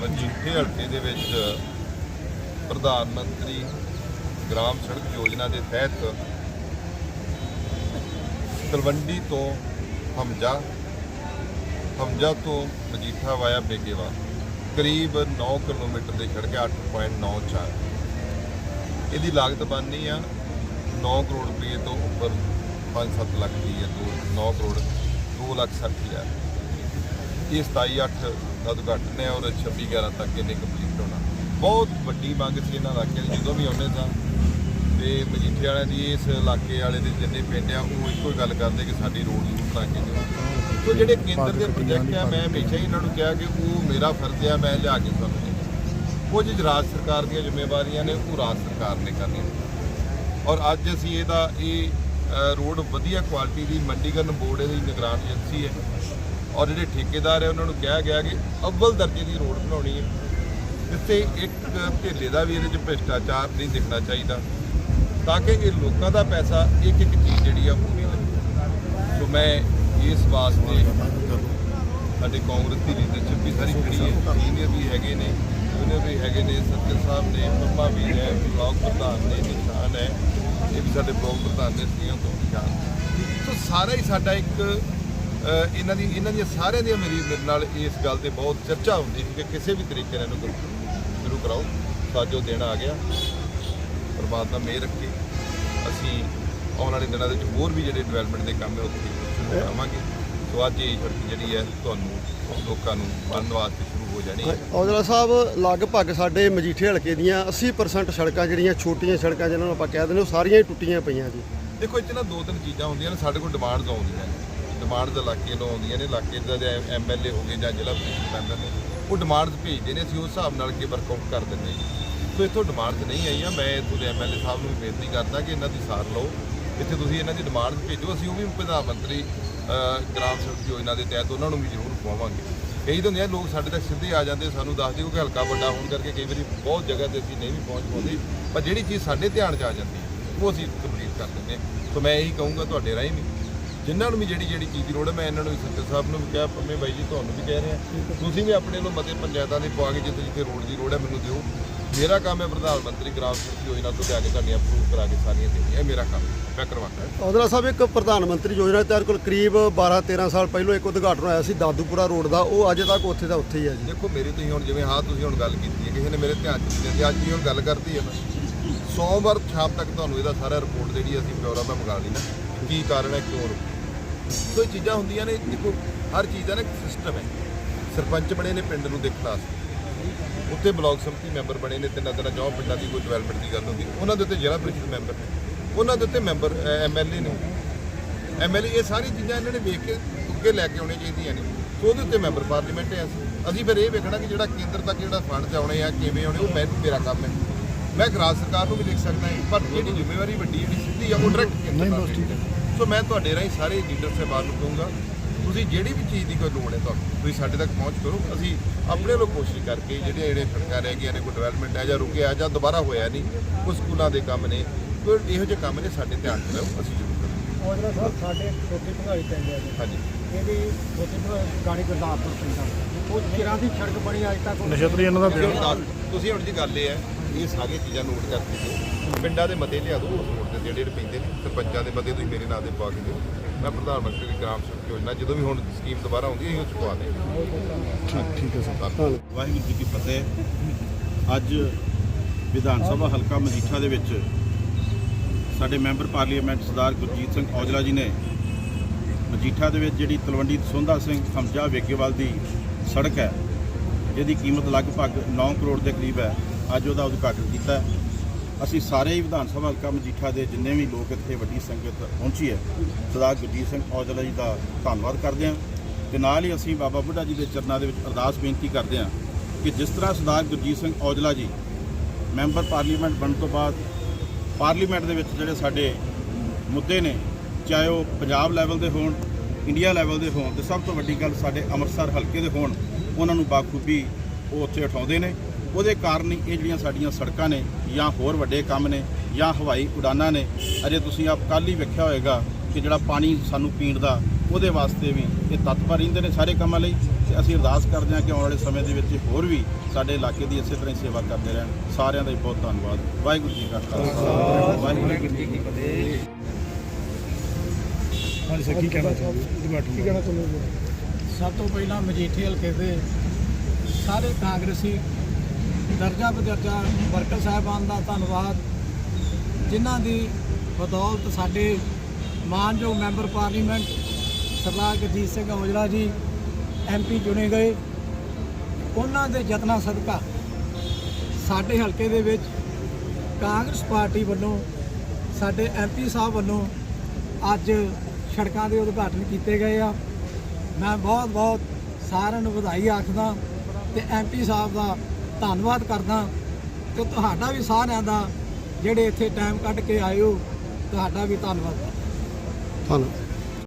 ਮਜੀਠੇ ਹਲਕੇ ਦੇ ਵਿੱਚ ਪ੍ਰਧਾਨ ਮੰਤਰੀ ਗ੍ਰਾਮ ਸੜਕ ਯੋਜਨਾ ਦੇ ਤਹਿਤ ਤਲਵੰਡੀ ਤੋਂ ਹਮਜਾ ਹਮਜਾ ਤੋਂ ਮਜੀਠਾ ਵਾਇਆ ਬੇਗੇਵਾ, ਕਰੀਬ 9 ਕਿਲੋਮੀਟਰ ਦੀ ਸੜਕ ਹੈ 8.94 ਇਹਦੀ ਲਾਗਤ ਬਣਨੀ ਆ 9 ਕਰੋੜ ਰੁਪਏ ਤੋਂ ਉੱਪਰ 5-7 ਲੱਖ ਦੀ ਹੈ 9 ਕਰੋੜ 2 ਲੱਖ 60 ਹਜ਼ਾਰ। ਇਹ 27 8 ਦਾ ਉਦਘਾਟਨ ਹੈ ਔਰ 26 11 ਤੱਕ ਇਹਨੇ ਕੰਪਲੀਟ ਹੋਣਾ। ਬਹੁਤ ਵੱਡੀ ਮੰਗ ਸੀ ਇਹਨਾਂ ਇਲਾਕੇ ਦੀ ਜਦੋਂ ਵੀ ਆਉਂਦੇ ਸਾਂ। ਤੇ ਮਜੀਠੇ ਵਾਲਿਆਂ ਦੀ ਇਸ ਇਲਾਕੇ ਵਾਲੇ ਦੇ ਜਿੰਨੇ ਪਿੰਡ ਆ ਉਹ ਇੱਕੋ ਹੀ ਗੱਲ ਕਰਦੇ ਕਿ ਸਾਡੀ ਰੋਡ ਜ਼ਰੂਰ ਬਣਾ ਕੇ ਦਿਓ ਸੋ ਜਿਹੜੇ ਕੇਂਦਰ ਦੇ ਪ੍ਰੋਜੈਕਟ ਆ ਮੈਂ ਹਮੇਸ਼ਾ ਹੀ ਇਹਨਾਂ ਨੂੰ ਕਿਹਾ ਕਿ ਉਹ ਮੇਰਾ ਫਰਜ਼ ਆ ਮੈਂ ਲਿਆ ਕੇ ਤੁਹਾਨੂੰ ਕੁਝ ਰਾਜ ਸਰਕਾਰ ਦੀਆਂ ਜ਼ਿੰਮੇਵਾਰੀਆਂ ਨੇ ਉਹ ਰਾਜ ਸਰਕਾਰ ਨੇ ਕਰਨੀਆਂ। ਔਰ ਅੱਜ ਅਸੀਂ ਇਹਦਾ ਇਹ ਰੋਡ ਵਧੀਆ ਕੁਆਲਿਟੀ ਦੀ ਮੰਡੀਕਰਨ ਬੋਰਡ ਇਹਦੀ ਨਿਗਰਾਨ ਏਜੰਸੀ ਹੈ। ਔਰ ਜਿਹੜੇ ਠੇਕੇਦਾਰ ਹੈ, ਉਹਨਾਂ ਨੂੰ ਕਿਹਾ ਗਿਆ ਕਿ ਅਵਲ ਦਰਜੇ ਦੀ ਰੋਡ ਬਣਾਉਣੀ ਹੈ। ਜਿੱਥੇ ਇੱਕ ਢੇਲੇ ਦਾ ਵੀ ਇਹਦੇ 'ਚ ਭ੍ਰਿਸ਼ਟਾਚਾਰ ਨਹੀਂ ਦਿਖਣਾ ਚਾਹੀਦਾ। ਤਾਂ ਕਿ ਇਹ ਲੋਕਾਂ ਦਾ ਪੈਸਾ ਇੱਕ ਇੱਕ ਚੀਜ਼ ਜਿਹੜੀ ਆ ਪੂਰੀ ਨਹੀਂ ਲੱਗੇ। ਸੋ ਮੈਂ ਇਸ ਵਾਸਤੇ ਸਾਡੇ ਕਾਂਗਰਸ ਦੀ ਲੀਡਰਸ਼ਿਪ ਵੀ ਸਾਰੀ ਖੜੀ ਹੈ। ਸੀਨੀਅਰ ਵੀ ਹੈਗੇ ਨੇ, ਜੂਨੀਅਰ ਵੀ ਹੈਗੇ ਨੇ, ਸੱਜਣ ਸਾਹਿਬ ਨੇ, ਪੰਮਾ ਵੀ ਹੈ, ਬਲਾਕ ਪ੍ਰਧਾਨ ਨੇ, ਨਿਸ਼ਾਨ ਹੈ। ਇਹ ਵੀ ਸਾਡੇ ਬਲਾਕ ਪ੍ਰਧਾਨ ਨੇ ਸੀਆਂ ਤੋਂ ਨਿਸ਼ਾਨ। ਸੋ ਸਾਰਾ ਹੀ ਸਾਡਾ ਇੱਕ ਇਹਨਾਂ ਦੀ ਇਹਨਾਂ ਦੀਆਂ ਸਾਰਿਆਂ ਦੀਆਂ ਮੇਰੀ ਮੇਰੇ ਨਾਲ ਇਸ ਗੱਲ ਤੇ ਬਹੁਤ ਚਰਚਾ ਹੁੰਦੀ ਸੀ ਕਿ ਕਿਸੇ ਵੀ ਤਰੀਕੇ ਨਾਲ ਇਹਨੂੰ ਸ਼ੁਰੂ ਕਰਾਓ। ਸਾਜੋ ਦਿਨ ਆ ਗਿਆ। ਪਰਮਾਤਮਾ ਮਿਹਰ ਰੱਖੇ। ਅਸੀਂ ਆਉਣ ਵਾਲੇ ਦਿਨਾਂ ਦੇ ਵਿੱਚ ਹੋਰ ਵੀ ਜਿਹੜੇ ਡਿਵੈਲਪਮੈਂਟ ਦੇ ਕੰਮ ਹੈ ਉੱਥੇ ਸ਼ੁਰੂ ਕਰਾਵਾਂਗੇ। ਸੋ ਅੱਜ ਇਹ ਸੜਕ ਜਿਹੜੀ ਹੈ ਤੁਹਾਨੂੰ ਲੋਕਾਂ ਨੂੰ ਵਾਸਤੇ ਸ਼ੁਰੂ ਹੋ ਜਾਣੀ ਹੈ। ਔਜਲਾ ਸਾਹਿਬ ਲਗਭਗ ਸਾਡੇ ਮਜੀਠੇ ਹਲਕੇ ਦੀਆਂ 80% ਸੜਕਾਂ ਜਿਹੜੀਆਂ ਛੋਟੀਆਂ ਸੜਕਾਂ ਜਿਹਨਾਂ ਨੂੰ ਆਪਾਂ ਕਹਿ ਦਿੰਦੇ ਉਹ ਸਾਰੀਆਂ ਹੀ ਟੁੱਟੀਆਂ ਪਈਆਂ ਜੀ। ਦੇਖੋ ਇੱਥੇ ਨਾ ਦੋ ਤਿੰਨ ਚੀਜ਼ਾਂ ਹੁੰਦੀਆਂ ਨੇ ਸਾਡੇ ਕੋਲ ਡਿਮਾਂਡਸ ਆਉਂਦੀਆਂ ਨੇ। ਡਿਮਾਂਡਸ ਇਲਾਕੇ ਨੂੰ ਆਉਂਦੀਆਂ ਨੇ, ਇਲਾਕੇ ਦਾ ਜੇ ਐਮਐਲਏ ਹੋ ਗਏ ਜਾਂ ਜ਼ਿਲ੍ਹਾ ਪ੍ਰੀਸ਼ਦ ਮੈਂਬਰ ਨੇ ਉਹ ਡਿਮਾਂਡਸ ਭੇਜਦੇ ਨੇ, ਅਸੀਂ ਉਸ ਹਿਸਾਬ ਨਾਲ ਅੱਗੇ ਵਰਕਆਊਟ ਕਰ ਦਿੰਦੇ ਸੋ ਇੱਥੋਂ ਡਿਮਾਂਡਸ ਨਹੀਂ ਆਈਆਂ, ਮੈਂ ਇੱਥੋਂ ਦੇ ਐਮਐਲਏ ਸਾਹਿਬ ਨੂੰ ਵੀ ਬੇਨਤੀ ਕਰਦਾ ਕਿ ਇਹਨਾਂ ਦੀ ਸਾਰ ਲਓ। ਇੱਥੇ ਤੁਸੀਂ ਇਹਨਾਂ ਦੀ ਡਿਮਾਂਡਸ ਭੇਜੋ, ਅਸੀਂ ਉਹ ਵੀ ਪ੍ਰਧਾਨ ਮੰਤਰੀ ਗ੍ਰਾਮ ਸੜਕ ਯੋਜਨਾ ਦੇ ਤਹਿਤ ਉਹਨਾਂ ਨੂੰ ਵੀ ਜ਼ਰੂਰ ਪਵਾਵਾਂਗੇ ਕਈ ਤਾਂ ਹੁੰਦੇ ਆ ਲੋਕ ਸਾਡੇ ਤੱਕ ਸਿੱਧੇ ਆ ਜਾਂਦੇ, ਸਾਨੂੰ ਦੱਸਦੇ ਕਿਉਂਕਿ ਹਲਕਾ ਵੱਡਾ ਹੋਣ ਕਰਕੇ ਕਈ ਵਾਰੀ ਬਹੁਤ ਜਗ੍ਹਾ ਤੇ ਅਸੀਂ ਨਹੀਂ ਵੀ ਪਹੁੰਚ ਪਾਉਂਦੇ, ਪਰ ਜਿਹੜੀ ਚੀਜ਼ ਸਾਡੇ ਧਿਆਨ 'ਚ ਆ ਜਾਂਦੀ ਉਹ ਅਸੀਂ ਕੰਪਲੀਟ ਕਰ ਦਿੰਦੇ ਹਾਂ। ਸੋ ਮੈਂ ਇਹੀ ਕਹੂੰਗਾ ਤੁਹਾਡੇ ਰਾਹੀਂ ਵੀ। ਜਿਨ੍ਹਾਂ ਨੂੰ ਵੀ ਜਿਹੜੀ ਜਿਹੜੀ ਚੀਜ਼ ਦੀ ਲੋੜ ਹੈ ਮੈਂ ਇਹਨਾਂ ਨੂੰ ਵੀ ਸੱਚਰ ਸਾਹਿਬ ਨੂੰ ਵੀ ਕਿਹਾ ਪੰਮੇ ਬਾਈ ਜੀ ਤੁਹਾਨੂੰ ਵੀ ਕਹਿ ਰਿਹਾ। ਤੁਸੀਂ ਵੀ ਆਪਣੇ ਨੂੰ ਮਤੇ ਪੰਚਾਇਤਾਂ ਦੇ ਪਵਾ ਕੇ ਜਿੱਥੇ ਜਿੱਥੇ ਰੋਡ ਦੀ ਲੋੜ ਹੈ ਮੈਨੂੰ ਦਿਓ। ਮੇਰਾ ਕੰਮ ਹੈ ਪ੍ਰਧਾਨ ਮੰਤਰੀ ਗ੍ਰਾਮ ਸੜਕ ਯੋਜਨਾ ਤੋਂ ਲਿਆ ਕੇ ਤੁਹਾਡੀਆਂ ਅਪਰੂਵ ਕਰਾ ਕੇ ਸਾਰੀਆਂ ਦੇਣੀਆਂ। ਇਹ ਮੇਰਾ ਕੰਮ। ਮੈਂ ਕਰਵਾਉਂਦਾ। ਔਜਲਾ ਸਾਹਿਬ ਇੱਕ ਪ੍ਰਧਾਨ ਮੰਤਰੀ ਯੋਜਨਾ ਤਹਿਤ ਕੋਲ ਕਰੀਬ 12 13 ਸਾਲ ਪਹਿਲਾਂ ਇੱਕ ਉਦਘਾਟਨ ਹੋਇਆ ਸੀ ਦਾਦੂਪੁਰਾ ਰੋਡ ਦਾ। ਉਹ ਅਜੇ ਤੱਕ ਉੱਥੇ ਦਾ ਉੱਥੇ ਹੀ ਹੈ ਜੀ। ਦੇਖੋ ਮੇਰੀ ਤੁਸੀਂ ਹੁਣ ਜਿਵੇਂ ਹਾਂ ਤੁਸੀਂ ਹੁਣ ਗੱਲ ਕੀਤੀ ਹੈ ਕਿਸੇ ਨੇ ਮੇਰੇ ਧਿਆਨ ਚ ਦਿੱਤੀ ਅੱਜ ਵੀ ਹੁਣ ਗੱਲ ਕਰਦੀ ਹੈ ਨਾ ਸੋਮਵਾਰ ਸ਼ਾਮ ਤੱਕ ਤੁਹਾਨੂੰ ਇਹਦਾ ਸਾਰਾ ਰਿਪੋਰਟ ਜਿਹੜੀ ਅਸੀਂ ਬਿਊਰੋ ਮੈਂ ਮੰਗਾ ਲੈਣਾ ਕੀ ਕਾਰਨ ਹੈ ਕਿਉਂ ਰੁਕੀ ਇਹ ਚੀਜ਼ਾਂ ਹੁੰਦੀਆਂ ਨੇ ਦੇਖੋ ਹਰ ਚੀਜ਼ ਦਾ ਨਾ ਇੱਕ ਸਿਸਟਮ ਹੈ। ਸਰਪੰਚ ਬਣੇ ਨੇ ਪਿੰਡ ਨੂੰ ਦੇਖਣ ਵਾਸਤੇ। ਉੱਥੇ ਬਲਾਕ ਸਮਿਤੀ ਮੈਂਬਰ ਬਣੇ ਨੇ ਤਿੰਨਾਂ ਤਿੰਨਾਂ ਚੌਂ ਪਿੰਡਾਂ ਦੀ ਕੋਈ ਡਿਵੈਲਪਮੈਂਟ ਦੀ ਗੱਲ ਹੁੰਦੀ। ਉਹਨਾਂ ਦੇ ਉੱਤੇ ਜ਼ਿਲ੍ਹਾ ਪ੍ਰੀਸ਼ਦ ਮੈਂਬਰ ਨੇ। ਉਹਨਾਂ ਦੇ ਉੱਤੇ ਮੈਂਬਰ ਐਮਐਲਏ ਨੇ। ਐਮਐਲਏ ਇਹ ਸਾਰੀ ਚੀਜ਼ਾਂ ਇਹਨਾਂ ਨੇ ਵੇਖ ਕੇ ਅੱਗੇ ਲੈ ਕੇ ਆਉਣੀਆਂ ਚਾਹੀਦੀਆਂ ਨੇ। ਸੋ ਉਹਦੇ ਉੱਤੇ ਮੈਂਬਰ ਪਾਰਲੀਮੈਂਟ ਹੈ ਅਸੀਂ। ਅਸੀਂ ਫਿਰ ਇਹ ਵੇਖਣਾ ਕਿ ਜਿਹੜਾ ਕੇਂਦਰ ਤੱਕ ਜਿਹੜਾ ਫੰਡ ਆਉਣੇ ਆ ਕਿਵੇਂ ਆਉਣੇ ਉਹ ਮੈਨੂੰ ਮੇਰਾ ਕੰਮ ਹੈ। ਮੈਂ ਰਾਜ ਸਰਕਾਰ ਨੂੰ ਵੀ ਲਿਖ ਸਕਦਾ ਹਾਂ ਪਰ ਜਿਹੜੀ ਜ਼ਿੰਮੇਵਾਰੀ ਵੱਡੀ ਜਿਹੜੀ ਸਿੱਧੀ ਆ ਉਹ ਡਾਇਰੈਕਟ ਕੇਂਦਰ ਹੈ। ਸੋ ਮੈਂ ਤੁਹਾਡੇ ਰਾਹੀਂ ਸਾਰੇ ਲੀਡਰ ਸਾਹਿਬਾਨ ਨੂੰ ਕਹੂੰਗਾ ਤੁਸੀਂ ਜਿਹੜੀ ਵੀ ਚੀਜ਼ ਦੀ ਕੋਈ ਲੋੜ ਹੈ ਤੁਹਾਨੂੰ ਤੁਸੀਂ ਸਾਡੇ ਤੱਕ ਪਹੁੰਚ ਕਰੋ। ਅਸੀਂ ਆਪਣੇ ਵੱਲੋਂ ਕੋਸ਼ਿਸ਼ ਕਰਕੇ ਜਿਹੜੇ ਜਿਹੜੇ ਸੜਕਾਂ ਰਹਿ ਗਈਆਂ ਨੇ ਕੋਈ ਡਿਵੈਲਪਮੈਂਟ ਹੈ ਜਾਂ ਰੁਕਿਆ ਜਾਂ ਦੁਬਾਰਾ ਹੋਇਆ ਨਹੀਂ ਕੋਈ ਸਕੂਲਾਂ ਦੇ ਕੰਮ ਨੇ ਕੋਈ ਇਹੋ ਜਿਹੇ ਕੰਮ ਨੇ ਸਾਡੇ ਧਿਆਨ 'ਚ ਲਿਆਓ ਅਸੀਂ ਜ਼ਰੂਰ ਕਰਾਂਗੇ। ਔਜਲਾ ਸਾਹਿਬ ਸਾਡੇ ਛੋਟੀ ਪਿੰਡ ਹੈ ਜੀ। ਹਾਂਜੀ। ਇਹਦੀ ਛੋਟੀ ਭੰਗਾਲੀ ਗਾਣੀ ਗੁਰਦਾਸਪੁਰ ਪਿੰਡ ਆ। ਉਹ ਚਿਰਾਂ ਦੀ ਸੜਕ ਬਣੀ ਅੱਜ ਤੱਕ ਨਛੱਤਰੀ ਇਹਨਾਂ ਦਾ ਤੁਸੀਂ ਹੁਣ ਦੱਸ- ਤੁਸੀਂ ਹੁਣ ਜੀ ਗੱਲ ਇਹ ਹੈ ਇਹ ਸਾਰੀਆਂ ਚੀਜ਼ਾਂ ਨੋਟ ਕਰਕੇ ਦਿਓ। ਪਿੰਡਾਂ ਦੇ ਮਤੇ ਲਿਆ ਦਿਓ ਉਸ ਜਿਹੜੇ ਜਿਹੜੇ ਪੈਂਦੇ ਨੇ ਸਰਪੰਚਾਂ ਦੇ ਮਤੇ ਤੁਸੀਂ ਮੇਰੇ ਨਾਂ ਦੇ ਪਾ ਕੇ ਦਿਓ। ਮੈਂ ਪ੍ਰਧਾਨ ਮੰਤਰੀ ਦੀ ਗ੍ਰਾਮ ਸੜਕ ਯੋਜਨਾ ਜਦੋਂ ਵੀ ਹੁਣ ਸਕੀਮ ਦੁਬਾਰਾ ਆਉਂਦੀ ਹੈ ਇਹ ਚੁਕਵਾ ਦੇ ਠੀਕ ਹੈ ਸਰ। ਵਾਹਿਗੁਰੂ ਜੀ ਕੀ ਫਤਿਹ। ਅੱਜ ਵਿਧਾਨ ਸਭਾ ਹਲਕਾ ਮਜੀਠਾ ਦੇ ਵਿੱਚ ਸਾਡੇ ਮੈਂਬਰ ਪਾਰਲੀਮੈਂਟ ਸਰਦਾਰ ਗੁਰਜੀਤ ਸਿੰਘ ਔਜਲਾ ਜੀ ਨੇ ਮਜੀਠਾ ਦੇ ਵਿੱਚ ਜਿਹੜੀ ਤਲਵੰਡੀ ਸੋਂਦਾ ਸਿੰਘ ਹਮਜਾ ਵੇਗੇਵਾਲ ਦੀ ਸੜਕ ਹੈ ਜਿਹਦੀ ਕੀਮਤ ਲਗਭਗ 9 ਕਰੋੜ ਦੇ ਕਰੀਬ ਹੈ। ਅੱਜ ਉਹਦਾ ਉਦਘਾਟਨ ਕੀਤਾ ਹੈ। ਅਸੀਂ ਸਾਰੇ ਹੀ ਵਿਧਾਨ ਸਭਾ ਹਲਕਾ ਮਜੀਠਾ ਦੇ ਜਿੰਨੇ ਵੀ ਲੋਕ ਇੱਥੇ ਵੱਡੀ ਸੰਗਤ ਪਹੁੰਚੀ ਹੈ, ਸਰਦਾਰ ਗੁਰਜੀਤ ਸਿੰਘ ਔਜਲਾ ਜੀ ਦਾ ਧੰਨਵਾਦ ਕਰਦੇ ਹਾਂ ਤੇ ਨਾਲ ਹੀ ਅਸੀਂ ਬਾਬਾ ਬੁੱਢਾ ਜੀ ਦੇ ਚਰਨਾਂ ਦੇ ਵਿੱਚ ਅਰਦਾਸ ਬੇਨਤੀ ਕਰਦੇ ਹਾਂ ਕਿ ਜਿਸ ਤਰ੍ਹਾਂ ਸਰਦਾਰ ਗੁਰਜੀਤ ਸਿੰਘ ਔਜਲਾ ਜੀ ਮੈਂਬਰ ਪਾਰਲੀਮੈਂਟ ਬਣਨ ਤੋਂ ਬਾਅਦ ਪਾਰਲੀਮੈਂਟ ਦੇ ਵਿੱਚ ਜਿਹੜੇ ਸਾਡੇ ਮੁੱਦੇ ਨੇ, ਚਾਹੇ ਉਹ ਪੰਜਾਬ ਲੈਵਲ ਦੇ ਹੋਣ, ਇੰਡੀਆ ਲੈਵਲ ਦੇ ਹੋਣ ਤੇ ਸਭ ਤੋਂ ਵੱਡੀ ਗੱਲ ਸਾਡੇ ਅੰਮ੍ਰਿਤਸਰ ਹਲਕੇ ਦੇ ਹੋਣ, ਉਹਨਾਂ ਨੂੰ ਬਾਖੂਬੀ ਉਹ ਉੱਥੇ ਉਠਾਉਂਦੇ ਨੇ। ਉਹਦੇ ਕਾਰਨ ਹੀ ਇਹ ਜਿਹੜੀਆਂ ਸਾਡੀਆਂ ਸੜਕਾਂ ਨੇ ਜਾਂ ਹੋਰ ਵੱਡੇ ਕੰਮ ਨੇ ਜਾਂ ਹਵਾਈ ਉਡਾਨਾਂ ਨੇ ਅਜੇ ਤੁਸੀਂ ਆਪ ਕੱਲ੍ਹ ਹੀ ਵੇਖਿਆ ਹੋਵੇਗਾ ਕਿ ਜਿਹੜਾ ਪਾਣੀ ਸਾਨੂੰ ਪੀਣ ਦਾ ਉਹਦੇ ਵਾਸਤੇ ਵੀ ਇਹ ਤਤਪਰ ਰਹਿੰਦੇ ਨੇ ਸਾਰੇ ਕੰਮਾਂ ਲਈ। ਤੇ ਅਸੀਂ ਅਰਦਾਸ ਕਰਦੇ ਹਾਂ ਕਿ ਆਉਣ ਵਾਲੇ ਸਮੇਂ ਦੇ ਵਿੱਚ ਹੋਰ ਵੀ ਸਾਡੇ ਇਲਾਕੇ ਦੀ ਇਸੇ ਤਰ੍ਹਾਂ ਹੀ ਸੇਵਾ ਕਰਦੇ ਰਹਿਣ। ਸਾਰਿਆਂ ਦਾ ਹੀ ਬਹੁਤ ਧੰਨਵਾਦ। ਵਾਹਿਗੁਰੂ ਜੀ ਕਾ ਖਾਲਸਾ। ਵਾਹਿਗੁਰੂ ਜੀ ਕੀ ਫਤਿਹ। ਹਾਂਜੀ ਸਰ ਕੀ ਕਹਿਣਾ ਚਾਹੁੰਦੇ ਕੀ ਕਹਿਣਾ ਚਾਹੁੰਦੇ ਸਭ ਤੋਂ ਪਹਿਲਾਂ ਮਜੀਠੀ ਹਲਕੇ ਦੇ ਸਾਰੇ ਕਾਂਗਰਸੀ ਦਰਜਾ ਬਦਰਜਾ ਵਰਕਰ ਸਾਹਿਬਾਨ ਦਾ ਧੰਨਵਾਦ। ਜਿਨ੍ਹਾਂ ਦੀ ਬਦੌਲਤ ਸਾਡੇ ਮਾਨਯੋਗ member parliament Sardar Gurjeet Singh Aujla ji MP ਚੁਣੇ ਗਏ। ਉਹਨਾਂ ਦੇ ਯਤਨਾਂ ਸਦਕਾ ਸਾਡੇ ਹਲਕੇ ਦੇ ਵਿੱਚ ਕਾਂਗਰਸ ਪਾਰਟੀ ਵੱਲੋਂ, ਸਾਡੇ ਐਮਪੀ ਸਾਹਿਬ ਵੱਲੋਂ ਅੱਜ ਸੜਕਾਂ ਦੇ ਉਦਘਾਟਨ ਕੀਤੇ ਗਏ ਆ। ਮੈਂ ਬਹੁਤ ਬਹੁਤ ਸਾਰਿਆਂ ਨੂੰ ਵਧਾਈ ਆਖਦਾ ਤੇ ਐਮਪੀ ਸਾਹਿਬ ਦਾ ਧੰਨਵਾਦ ਕਰਦਾ ਤੇ ਤੁਹਾਡਾ ਵੀ ਸਾਰਿਆਂ ਦਾ ਜਿਹੜੇ ਇੱਥੇ ਟਾਈਮ ਕੱਢ ਕੇ ਆਏ ਹੋ, ਤੁਹਾਡਾ ਵੀ ਧੰਨਵਾਦ। ਧੰਨਵਾਦ